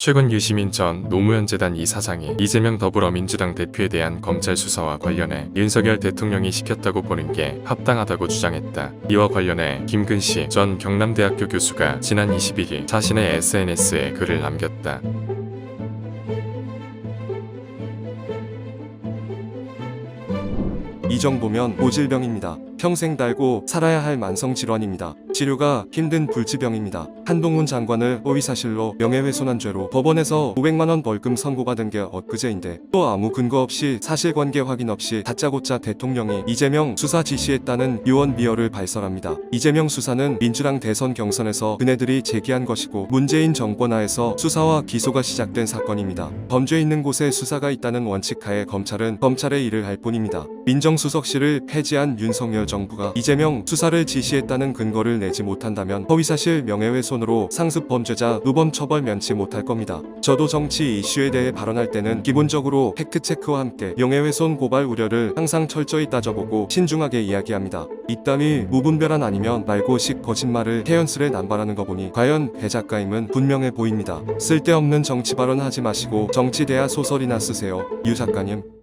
최근 유시민 전 노무현 재단 이사장이 이재명 더불어민주당 대표에 대한 검찰 수사와 관련해 윤석열 대통령이 시켰다고 보는 게 합당하다고 주장했다. 이와 관련해 김근시 전 경남대학교 교수가 지난 21일 자신의 SNS에 글을 남겼다. 이 정도면 모질병입니다. 평생 달고 살아야 할 만성 질환입니다. 치료가 힘든 불치병입니다. 한동훈 장관을 허위사실로 명예훼손한 죄로 법원에서 500만 원 벌금 선고받은 게 엊그제인데 또 아무 근거 없이 사실관계 확인 없이 다짜고짜 대통령이 이재명 수사 지시했다는 유언 비어를 발설합니다. 이재명 수사는 민주당 대선 경선에서 그네들이 제기한 것이고 문재인 정권 하에서 수사와 기소가 시작된 사건입니다. 범죄 있는 곳에 수사가 있다는 원칙하에 검찰은 검찰의 일을 할 뿐입니다. 민정수석실을 폐지한 윤석열 정부가 이재명 수사를 지시했다는 근거를 내지 못한다면 허위사실 명예훼손으로 상습 범죄자 누범 처벌 면치 못할 겁니다. 저도 정치 이슈에 대해 발언할 때는 기본적으로 팩트체크와 함께 명예훼손 고발 우려를 항상 철저히 따져보고 신중하게 이야기합니다. 이따위 무분별한 아니면 말고식 거짓말을 태연스레 남발하는 거 보니 과연 배 작가임은 분명해 보입니다. 쓸데없는 정치 발언 하지 마시고 정치 대화 소설이나 쓰세요. 유 작가님.